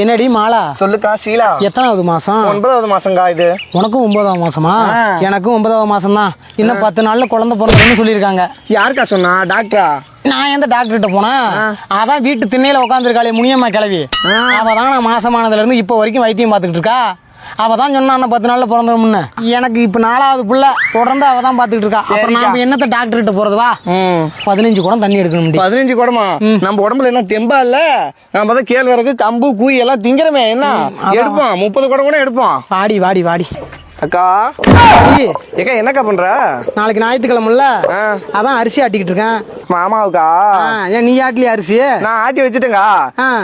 என்னடி மாலா? சொல்லுக்கா சீலா. எத்தனாவது மாசம்? ஒன்பதாவது மாசங்கா இது. உனக்கும் ஒன்பதாவது மாசமா. எனக்கும் ஒன்பதாவது மாசம் தான் இன்னும் பத்து நாள்ல குழந்தை பிறந்ததுன்னு சொல்லியிருக்காங்க. யாருக்கா சொன்னா? டாக்டரா? நான் எந்த டாக்டர் கிட்ட போனேன் அதான் வீட்டு திண்ணையில உட்காந்துருக்காளே முனியம்மா கிளவி அவ தான் நான் மாசமானதுல இருந்து இப்போ வரைக்கும் வைத்தியம் பார்த்துக்கிட்டு இருக்கா? அவ தான் சொன்னா "அண்ணா, பத்து நாள்ல பிறந்துரும்னு. எனக்கு இப்ப நாலாவது புள்ள தொடர்ந்து அவ தான் பார்த்துக்கிட்டு இருக்கா அப்புறம் நாம என்னத்த டாக்டர் கிட்ட போறது? வா. பதினஞ்சு குடம் தண்ணி எடுக்கணும் பதினஞ்சு குடமா? நம்ம உடம்புல என்ன தெம்பா இல்ல? நம்ம தான் கேழ்வரகு கம்பு கூய் எல்லாம் திங்கிறமே என்ன? எடுப்போம். முப்பது குடம் கூட எடுப்போம். வாடி வாடி வாடி. அக்கா. ஏக்கா என்னக்கா பண்ற? நாளைக்கு ஞாயிற்றுக்கிழமைல. அதான் அரிசி ஆட்டிக்கிட்டு இருக்கேன். மாமாவுக்கா? ஏன் நீ ஆட்டலையா அரிசி? நான் ஆட்டி வச்சுட்டேங்க.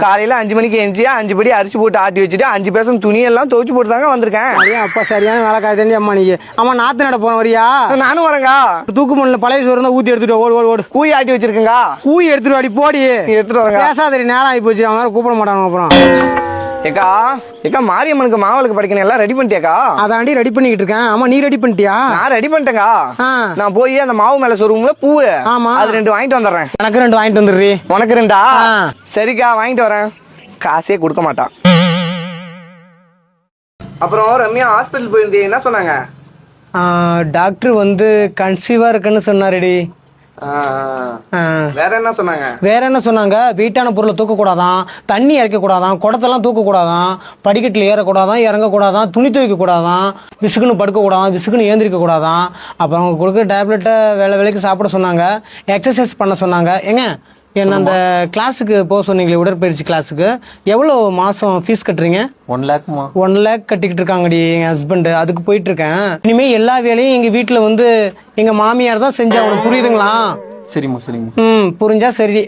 காலையில அஞ்சு மணிக்கு எஞ்சி அஞ்சு படி அரிசி போட்டு ஆட்டி வச்சுட்டு அஞ்சு பேசம் துணி எல்லாம் துவைச்சு போட்டு தாங்க வந்திருக்கேன் அப்பா சரியான வேலைக்காரி தெரிஞ்சு அம்மா நீ. அம்மா நாத்து நட போன வரியா? நானும் வரேங்க தூக்கு மண்ணில் பழைய சோறு ஊத்தி எடுத்துட்டு ஓடு ஓடு ஓடு. கூய் ஆட்டி வச்சிருக்கேங்க கூய் எடுத்துட்டு வாடி போடி. எடுத்துட்டு வரேங்க பேசாதடி நேரம் ஆகி போச்சு. அவன் கூப்பிட மாட்டானுங்க அப்புறம். ஏக்கா ஏக்கா மாரியம்மனுக்கு மாவளுக்கு படிக்கணும் எல்லாம் ரெடி பண்ணிட்டியாக்கா? அதாண்டி ரெடி பண்ணிக்கிட்டு இருக்கேன் அம்மா நீ ரெடி பண்ணிட்டியா? நான் ரெடி பண்ணிட்டேங்க. நான் போய் அந்த மாவு மேல சொருவுங்கள பூவு ஆமா. அது ரெண்டு வாங்கிட்டு வந்துடுறேன். எனக்கு ரெண்டு வாங்கிட்டு வந்துடுறி. உனக்கு ரெண்டா. சரிக்கா வாங்கிட்டு வரேன். காசே கொடுக்க மாட்டான். அப்புறம் ரம்யா ஹாஸ்பிட்டல் போயிருந்தே என்ன சொன்னாங்க? டாக்டர் வந்து கன்சீவா இருக்குன்னு சொன்னாருடி. வேற என்ன சொன்னாங்க? வேற என்ன சொன்னாங்க? வீட்டான பொருளை தூக்கக்கூடாதான் தண்ணி இறக்கக்கூடாதான் குடத்தெல்லாம் தூக்கக்கூடாதான் படிக்கட்டில் ஏறக்கூடாதான் இறங்கக்கூடாதான் துணி துவைக்கக்கூடாதான் விசுக்குன்னு படுக்கக்கூடாதான் விசுக்குன்னு ஏந்திரிக்க கூடாதான் அப்புறம் அவங்க கொடுக்குற டேப்லெட்டை வேலை வேலைக்கு சாப்பிட சொன்னாங்க. எக்ஸசைஸ் பண்ண சொன்னாங்க. ஏங்க என்ன அந்த கிளாஸுக்கு போக சொன்னீங்களே உடற்பயிற்சி கிளாஸுக்கு எவ்வளோ மாதம் ஃபீஸ் கட்டுறீங்க? ஒன் லேக்மா ஒன் லேக் கட்டிக்கிட்டு இருக்காங்கடி என் ஹஸ்பண்ட் அதுக்கு போயிட்டு இருக்கேன் இனிமே எல்லா வேலையும் எங்க வீட்ல வந்து எங்க மாமியார் தான் செஞ்சு அவனுக்கு புரியுதுங்களா? சரிம்மா சரிம்மா. ம் புரிஞ்சா சரி.